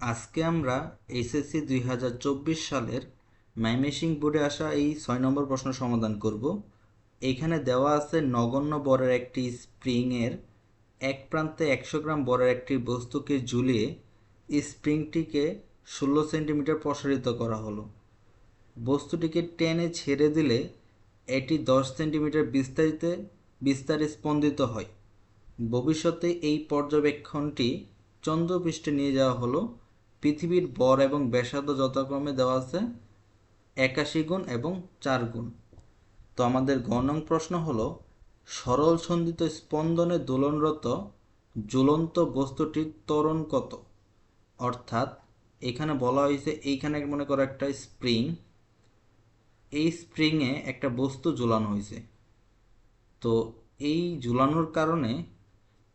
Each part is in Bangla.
আজকে আমরা এইচএসসি দুই হাজার চব্বিশ সালের মাইমেসিং বোর্ডে আসা এই ছয় নম্বর প্রশ্ন সমাধান করব। এইখানে দেওয়া আছে নগণ্য বরের একটি স্প্রিংয়ের এক প্রান্তে একশো গ্রাম বরের একটি বস্তুকে ঝুলিয়ে স্প্রিংটিকে ষোলো সেন্টিমিটার প্রসারিত করা হলো। বস্তুটিকে টেনে ছেড়ে দিলে এটি দশ সেন্টিমিটার বিস্তারিতে, বিস্তারে স্পন্দিত হয়। ভবিষ্যতে এই পর্যবেক্ষণটি চন্দ্রপৃষ্ঠে নিয়ে যাওয়া হলো। পৃথিবীর বর এবং ব্যাসার্ধ যথাক্রমে দেওয়া আছে একাশি গুণ এবং চার গুণ। তো আমাদের গণং প্রশ্ন হলো, সরল সন্ধিত স্পন্দনে দোলনরত ঝুলন্ত বস্তুটির ত্বরণ কত? অর্থাৎ এখানে বলা হয়েছে, এইখানে মনে করো একটা স্প্রিং, এই স্প্রিংয়ে একটা বস্তু ঝুলানো হয়েছে। তো এই ঝুলানোর কারণে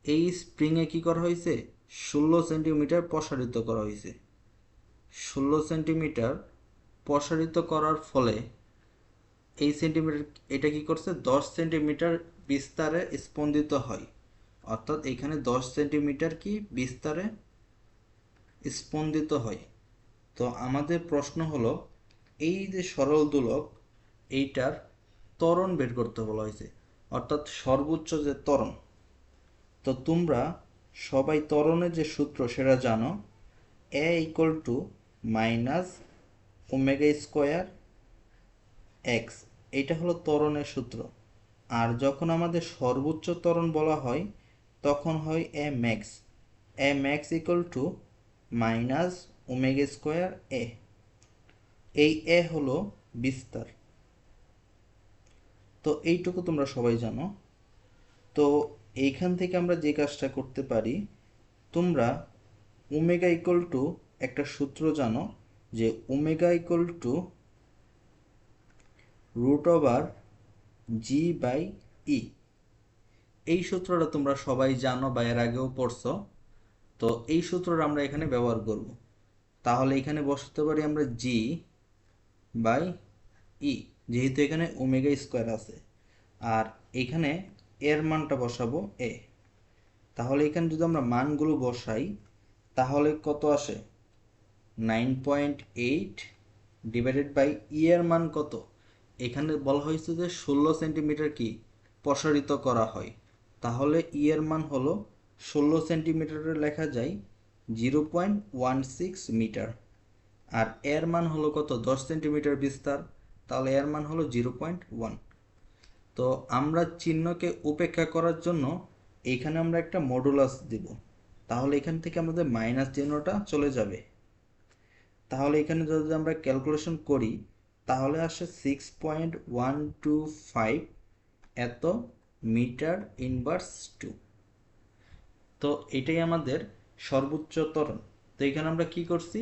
এই স্প্রিংয়ে কি করা হয়েছে? ষোলো সেন্টিমিটার প্রসারিত করা হয়েছে। ষোলো সেন্টিমিটার প্রসারিত করার ফলে এই সেন্টিমিটার এটা কি করছে? দশ সেন্টিমিটার বিস্তারে স্পন্দিত হয়। অর্থাৎ এখানে দশ সেন্টিমিটার কি বিস্তারে স্পন্দিত হয়। তো আমাদের প্রশ্ন হলো, এই যে সরল দোলক এইটার ত্বরণ বের করতে বলা হয়েছে। অর্থাৎ সর্বোচ্চ যে ত্বরণ। তো তোমরা সবাই ত্বরণের যে সূত্র সেটা জানো A equal to minus omega square X এটা হলো ত্বরণের সূত্র। আর যখন আমাদের সর্বোচ্চ ত্বরণ বলা হয়, তখন হয় A max A max equal to minus omega square A এই এ হলো বিস্তার। তো এইটুকু তোমরা সবাই জানো। তো এইখান থেকে আমরা যে কাজটা করতে পারি, তোমরা ওমেগা ইকুয়াল টু একটা সূত্র জানো যে omega equal to root over G by E এই সূত্রটা তোমরা সবাই জানো বা এর আগেও পড়ছো। তো এই সূত্রটা আমরা এখানে ব্যবহার করব। তাহলে এখানে বসাতে পারি আমরা জি বাই ই যেহেতু এখানে ওমেগা স্কোয়ার আছে। আর এখানে এর মানটা বসাবো এ তাহলে এখানে যদি আমরা মানগুলো বসাই, তাহলে কত আসে? Nine point eight divided by E এর মান কত? এখানে বলা হয়েছে যে ষোলো সেন্টিমিটার কি? প্রসারিত করা হয়। তাহলে ই এর মান হলো ষোলো সেন্টিমিটারে লেখা যায় zero point one six metre আর এর মান হলো কত? দশ সেন্টিমিটার বিস্তার। তাহলে এর মান হলো জিরো পয়েন্ট ওয়ান তো আমরা চিহ্নকে উপেক্ষা করার জন্য এইখানে আমরা একটা মডুলাস দিব। তাহলে এখান থেকে আমাদের মাইনাস চিহ্নটা চলে যাবে। তাহলে এখানে যদি আমরা ক্যালকুলেশন করি, তাহলে আসে six point one two five এত মিটার ইনভার্স টু তো এটাই আমাদের সর্বোচ্চ ত্বরণ। তো এখানে আমরা কি করছি?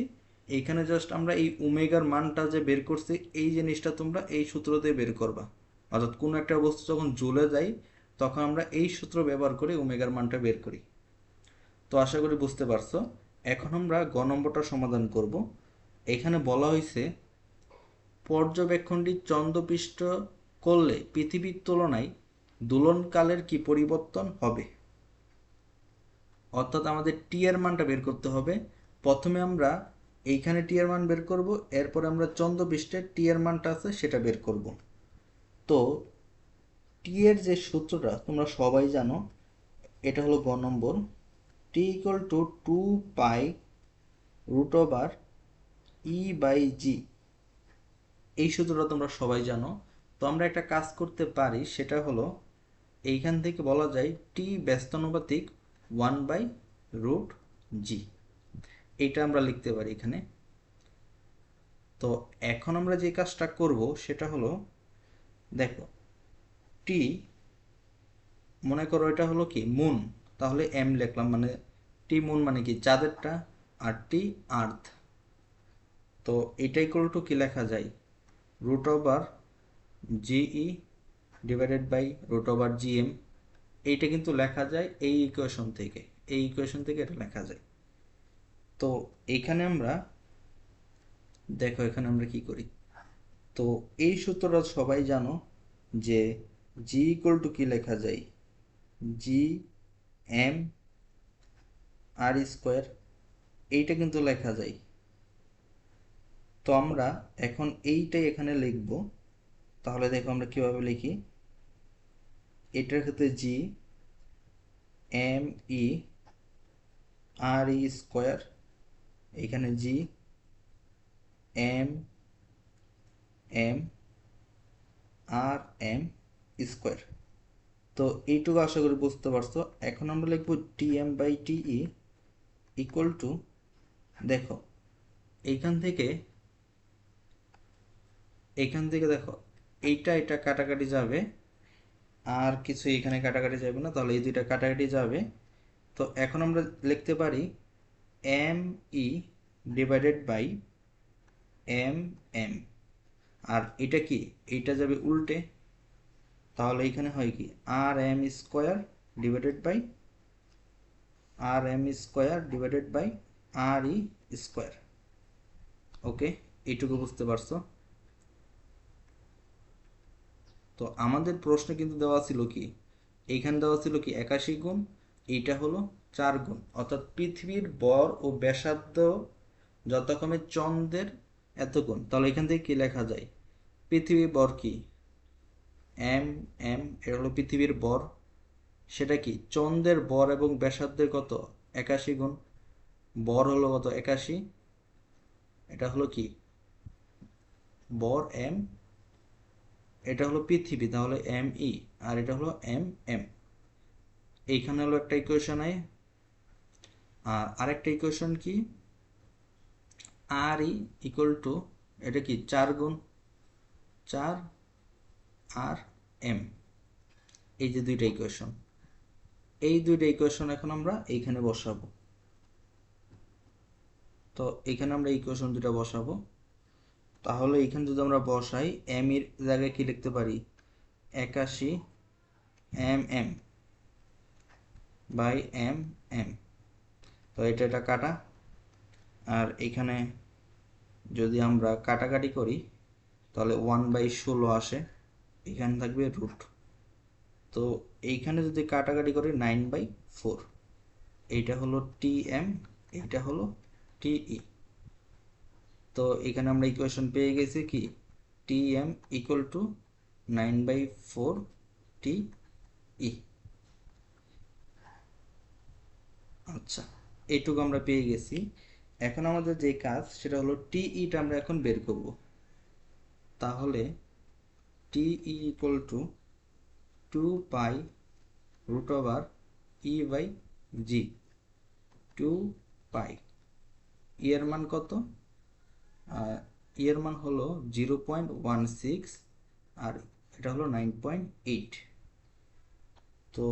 এইখানে জাস্ট আমরা এই ওমেগার মানটা যে বের করছি, এই জিনিসটা তোমরা এই সূত্র দিয়ে বের করবা। অর্থাৎ কোনো একটা বস্তু যখন জ্বলে যায়, তখন আমরা এই সূত্র ব্যবহার করে ওমেগার মানটা বের করি। তো আশা করি বুঝতে পারছ, এখন আমরা গ নম্বরটা সমাধান করব। এখানে বলা হয়েছে, পর্যবেক্ষণটি চন্দ্রপৃষ্ঠ করলে পৃথিবীর তুলনায় দোলনকালের কি পরিবর্তন হবে? অর্থাৎ আমাদের টি এর মানটা বের করতে হবে। প্রথমে আমরা এইখানে টি এর মান বের করব, এরপর আমরা চন্দ্রপৃষ্ঠের টি এর মানটা আছে সেটা বের করব। তো টি এর যে সূত্রটা, তোমরা সবাই জানো, এটা হলো গ নম্বর। T equal to two pi root over E by G এই সূত্রটা তোমরা সবাই জানো। তো আমরা একটা কাজ করতে পারি, সেটা হলো এইখান থেকে বলা যায় টি ব্যস্তানুপাতিক ওয়ান বাই রুট জি এইটা আমরা লিখতে পারি এখানে। তো এখন আমরা যে কাজটা করব, সেটা হলো দেখো টি মনে করো এটা হলো কি মুন তাহলে এম লিখলাম মানে টি মুন মানে কি, চাঁদেরটা আর টি আর্থ তো এটা ইকুয়াল কি লেখা যায়? Root over GE divided by root over GM এইটা কিন্তু লেখা যায় এই ইকুয়েশন থেকে, এই ইকুয়েশন থেকে এটা লেখা যায়। তো এখানে আমরা, দেখো এখানে আমরা কি করি? তো এই সূত্রটা সবাই জানো যে জি ইকুয়াল টু কি লেখা যায়? জি এম আর স্কোয়ার এইটা কিন্তু লেখা যায়। তো আমরা এখন এইটাই এখানে লিখব। তাহলে দেখো আমরা কীভাবে লিখি? এটার ক্ষেত্রে জি এম ই আর ই স্কোয়ার এখানে G M M R M square তো এইটুকু আশা করি বুঝতে পারছ। এখন আমরা লিখব T M by T E equal to দেখো, এইখান থেকে এইখান থেকে দেখো, এইটা এটা কাটাকাটি যাবে, আর কিছু এখানে কাটাকাটি যাবে না, তাহলে এই দুইটা কাটাকাটি যাবে। তো এখন আমরা লিখতে পারি M E divided by M M R এটা কি? এইটা যাবে উল্টে। তাহলে এখানে হয় কি? R M square divided by R M square divided by R E square okay এইটুকু বুঝতে পারছ? তো আমাদের প্রশ্নে কিন্তু দেওয়া ছিল কি? এইখানে দেওয়া ছিল কি? একাশি গুণ। এইটা হলো চার গুণ। অর্থাৎ পৃথিবীর বর ও ব্যাসার্ধ যথাক্রমে চন্দ্রের এত তাহলে এখান থেকে কি লেখা যায়? পৃথিবীর বর কি? এম এম, এটা হলো পৃথিবীর বর। সেটা কি? চন্দ্রের বর এবং ব্যাসার্ধের কত? একাশি গুণ। বর হলো কত? একাশি। এটা হলো কি? বর, এম। এটা হলো পৃথিবী, তাহলে এম ই। আর এটা হলো এম এম। এইখানে হলো একটা ইকুয়েশন আয়। আর আরেকটা ইকুয়েশন কি? আর ই ইকুয়াল টু এটা কি চার গুণ চার আর এম এই যে দুইটা ইকুয়েশন এই দুইটা ইকুয়েশন এখন আমরা এইখানে বসাবো। তো এখানে আমরা ইকুয়েশন দুটা বসাবো। তাহলে এখানে যদি আমরা বসাই এম এর জায়গায় কি লিখতে পারি? একাশি M M by M M তো এটা এটা কাটা। আর এখানে যদি আমরা কাটাকাটি করি, তাহলে ওয়ান বাই ষোলো আসে। এখানে থাকবে রুট তো এইখানে যদি কাটাকাটি করি নাইন বাই ফোর এইটা হলো টি এম এইটা হলো টিই তো এখানে আমরা ইকুয়েশন পেয়ে গেছি কি? T M equal to nine by four T E আচ্ছা এইটুকু আমরা পেয়ে গেছি। এখন আমাদের যে কাজ, সেটা হলো টি ইটা আমরা এখন বের করব। তাহলে T E equal to two pi root over E by G two pi E এর মান কত? ই এর মান হলো জিরো পয়েন্ট ওয়ান সিক্স আর এটা হলো নাইন পয়েন্ট এইট তো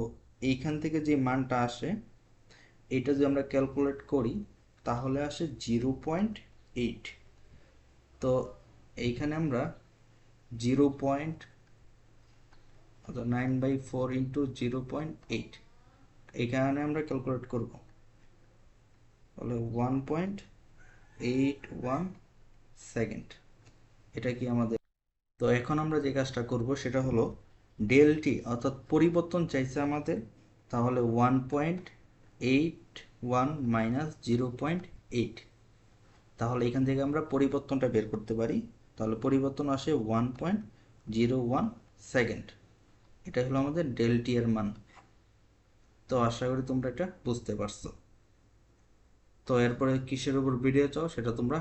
এইখান থেকে যে মানটা আসে এটা যদি আমরা ক্যালকুলেট করি তাহলে আসে জিরো পয়েন্ট এইট। তো এইখানে আমরা zero point nine by four into zero point eight. এখানে আমরা ক্যালকুলেট করব। তাহলে one point eight one second. এটা কি আমাদের? তো এখন আমরা যে কাজটা করব সেটা হলো ডেলটি অর্থাৎ পরিবর্তন চাইছে আমাদের, তাহলে one point eight one minus zero point eight তাহলে এখান থেকে আমরা পরিবর্তনটা বের করতে পারি। তাহলে পরিবর্তন আসে one point zero one second এটা হলো আমাদের ডেলটি এর মান। তো আশা করি তোমরা এটা বুঝতে পারছ। তো এরপরে কিসের উপর ভিডিও চাও সেটা তোমরা